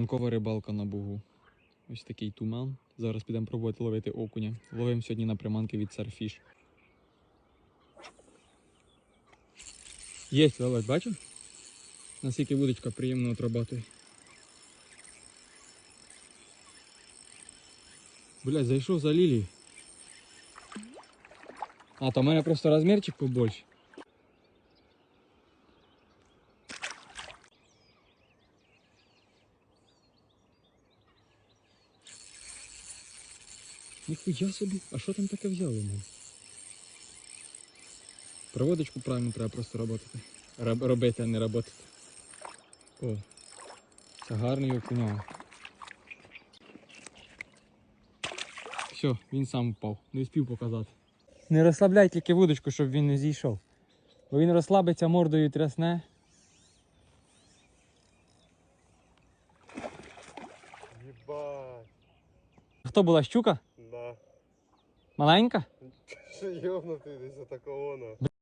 Ранкова рибалка на бугу. Ось такий туман. Зараз підемо пробувати ловити окуня. Ловимо сьогодні на приманки від Surfish. Єсть, Володь, бачив? Наскільки вудочка приємно отрабатує. Блять, зайшов за лілії. А, то в мене просто розмірчик побольше. Ніхуя собі, а що там таке взяли мене? Проводочку правильно треба просто робити. Роб- робити, а не роботи. О, це гарний окуняв. Все, він сам впав. Не встиг показати. Не розслабляй тільки вудочку, щоб він не зійшов. Бо він розслабиться мордою трясне. Ебать, Хто була щука? Маленька? Що йобнутий десь отакована. на.